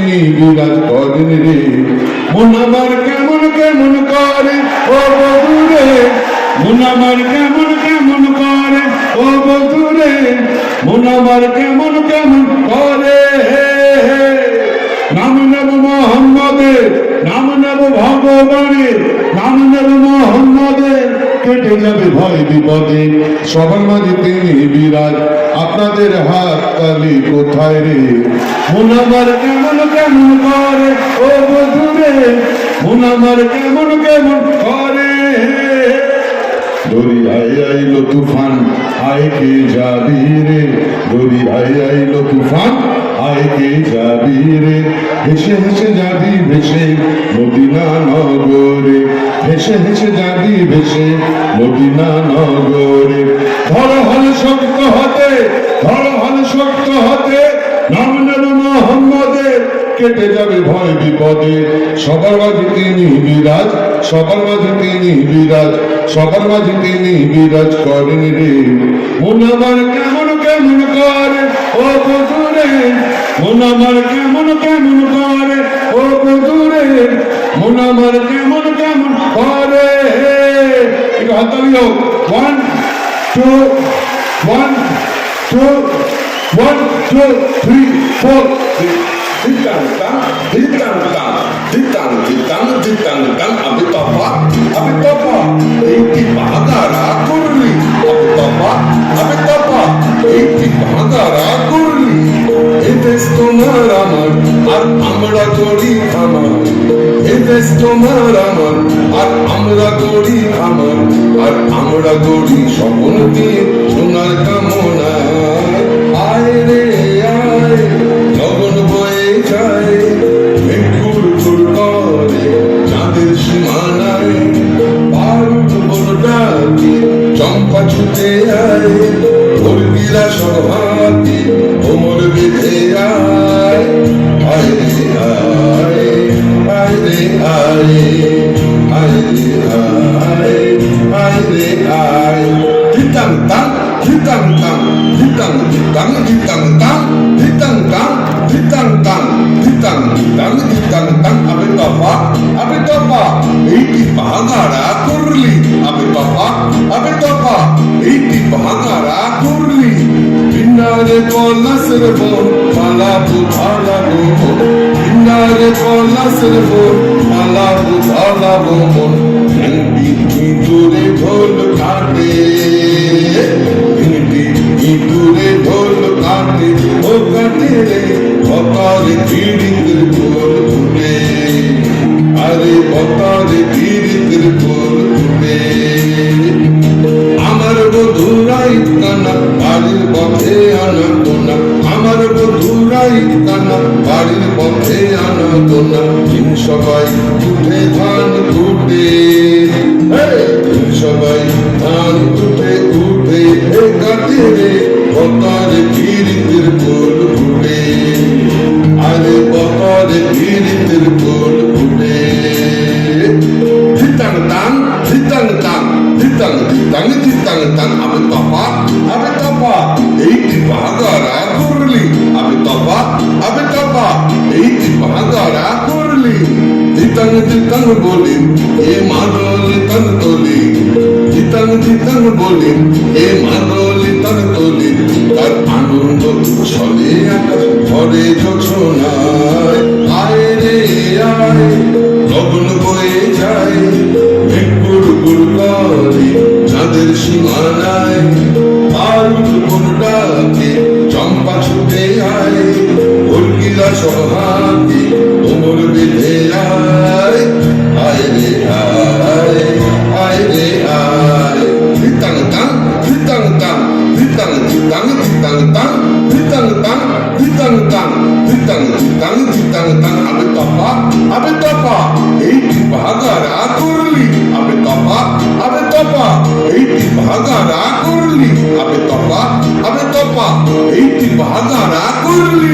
তিনি বিরাজ করেন রে। মন আমার কেমন কেমন করে? ও বধু রে মন আমার কেমন কেমন করে? ও বধু রে মন আমার কেমন কেমন করে? নাম নেব মোহাম্মদের, নাম নেব ভগবানের, নাম নেব কেটে যাবে ভয় বিপদে, সবার মাঝে তিনি বিরাজ। আপনাদের হাত তালি কোথায় রে? মন আমার কেমন কেমন করে? ও বধুরে মন আমার কেমন কেমন করে? দরিয়ায় আইলো তুফান, আয় কে যাবি রে? দরিয়ায় আইলো তুফান, আয় কে যাবি রে? হেসে হেসে যাবি ভেসে, মদিনা নগরে। হেসে হেসে যাবি ভেসে মদিনা নগরে। ধর হল শক্ত হতে, ধর হল শক্ত হতে, নাম নেব মোহাম্মদের কেটে যাবে ভয় বিপদে। সবার মাঝে তিনি বিরাজ, সবার মাঝে তিনি বিরাজ, সবার মাঝে তিনি বিরাজ করেন রে। মন আমার কেমন কেমন করে? ও বধুরে মন আমার কেমন কেমন করে? ও বধুরে মন আমার কেমন কেমন একটু হাতালি হোক one two one two one two three four Ditang-tang, ditang-tang, ditang-ditang, ditang-tang, abi topa, abi topa, এইটি বাগারা করলি, abi topa, abi topa, এইটি বাগারা করলি, এ দেশ আর আমরা করি আমার, এ তোমার আমার, আর আমরা আমার, আর আমরা দিয়ে সোনার কামনা। আয় রে যায় মেঘুর চাঁদের চম্পা ছুটে আয় সব হাতি বিনারে কলাসের বোন মালা বুঝালা গো বিনারে কলাসের বোন মালা বুঝালা গো মন ভিন্ডি দূরে ঢোল কাটে ভিন্ডি দূরে ঢোল কাটে ও কাটে রে কতারে পীড়িতের ঢোল ফুটে আরে কতারে পীড়িতের ঢোল সবাই উঠে ধান কুটে ditang বলি এ মাদলি তন তলি ditang ditang বলি এ মাদলি তন তলি তার আনন্দ ছলে আকাশ ভরে যোগ చిత్తాను తను చిత్తాను తను అవి తప్ప అవి తప్ప ఎయిటి బాగా రాకూడలి అవి తప్ప అవి తప్ప ఎయిటి బాగా రాకూడలి అవి తప్ప అవి తప్ప ఎయిటి బాగా రాకూడలి